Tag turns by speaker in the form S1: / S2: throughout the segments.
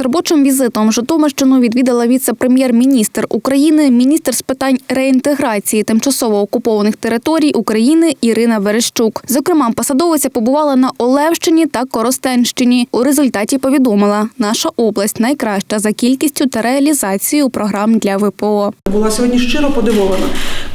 S1: З робочим візитом Житомирщину відвідала віце-прем'єр-міністр України, міністр з питань реінтеграції тимчасово окупованих територій України Ірина Верещук. Зокрема, посадовиця побувала на Олевщині та Коростенщині. У результаті повідомила, наша область найкраща за кількістю та реалізацією програм для ВПО.
S2: Була сьогодні щиро подивована,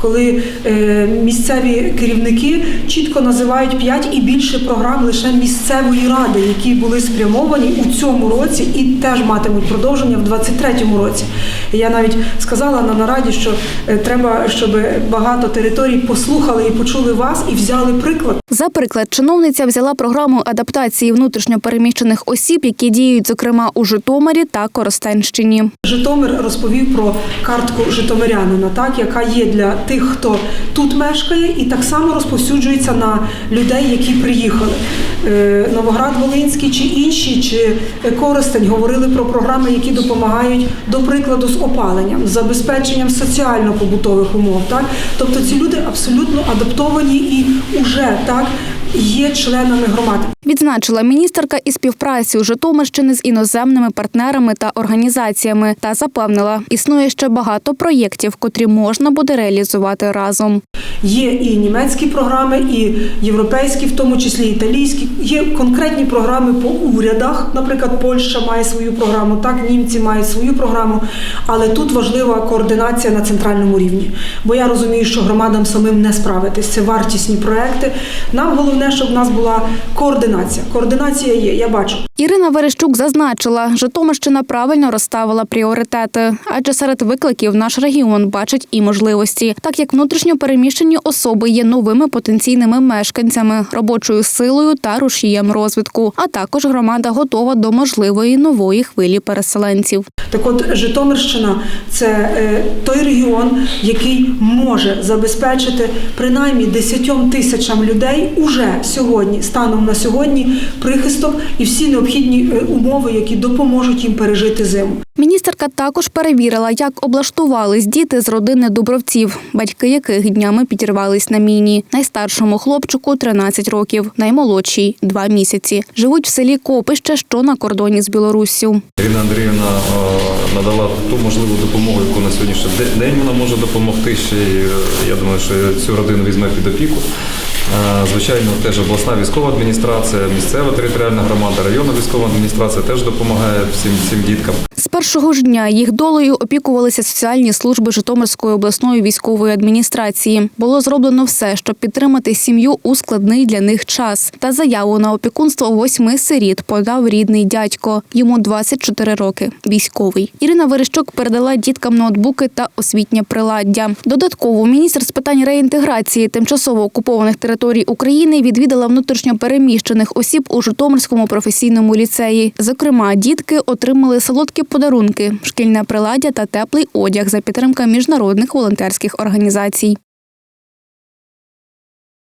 S2: коли е, місцеві керівники чітко називають п'ять і більше програм лише місцевої ради, які були спрямовані у цьому році і теж матимуть продовження в 23-му році. Я навіть сказала на нараді, що е, треба, щоб багато територій послухали і почули вас і взяли приклад.
S1: За приклад, чиновниця взяла програму адаптації внутрішньопереміщених осіб, які діють, зокрема, у Житомирі та Коростенщині.
S2: Житомир розповів про картку житомирянина, так яка є для тих, хто тут мешкає, і так само розповсюджується на людей, які приїхали. Е, Новоград Волинський чи інші, чи Коростень говорили про програми, які допомагають, до прикладу, з опаленням, з забезпеченням соціально-побутових умов. Так, тобто ці люди абсолютно адаптовані і вже так є членами громади.
S1: Відзначила міністерка і співпрацю Житомирщини з іноземними партнерами та організаціями та запевнила, існує ще багато проєктів, котрі можна буде реалізувати разом.
S2: Є і німецькі програми, і європейські, в тому числі італійські. Є конкретні програми по урядах. Наприклад, Польща має свою програму, так німці мають свою програму. Але тут важлива координація на центральному рівні. Бо я розумію, що громадам самим не справитись. Це вартісні проекти. Нам головне, щоб в нас була координація. Координація є, я бачу.
S1: Ірина Верещук зазначила, Житомирщина правильно розставила пріоритети, адже серед викликів наш регіон бачить і можливості, так як внутрішньо переміщені особи є новими потенційними мешканцями, робочою силою та рушієм розвитку. А також громада готова до можливої нової хвилі переселенців.
S2: Так от Житомирщина це е, той регіон, який може забезпечити принаймні 10 тисячам людей уже сьогодні, станом на сьогодні, прихисток і всі необхідні е, умови, які допоможуть їм пережити зиму.
S1: Міністерка також перевірила, як облаштувались діти з родини Дубровців, батьки яких днями підірвались на міні. Найстаршому хлопчику 13 років, наймолодшій 2 місяці. Живуть в селі Копище, що на кордоні з Білоруссю.
S3: Ірина Андріївна надала ту можливу допомогу, яку на сьогоднішній день вона може допомогти. Ще е, я думаю, що цю родину візьме під опіку. Е, Звичайно, теж обласна військова адміністрація, місцева територіальна громада, районна військова адміністрація теж допомагає всім всім діткам.
S1: Першого ж дня їх долею опікувалися соціальні служби Житомирської обласної військової адміністрації. Було зроблено все, щоб підтримати сім'ю у складний для них час. Та заяву на опікунство восьми сиріт подав рідний дядько. Йому 24 роки. Військовий. Ірина Верещук передала діткам ноутбуки та освітнє приладдя. Додатково міністр з питань реінтеграції тимчасово окупованих територій України відвідала внутрішньо переміщених осіб у Житомирському професійному ліцеї. Зокрема, дітки отримали солодкі подарунки, шкільне приладдя та теплий одяг за підтримки міжнародних волонтерських організацій.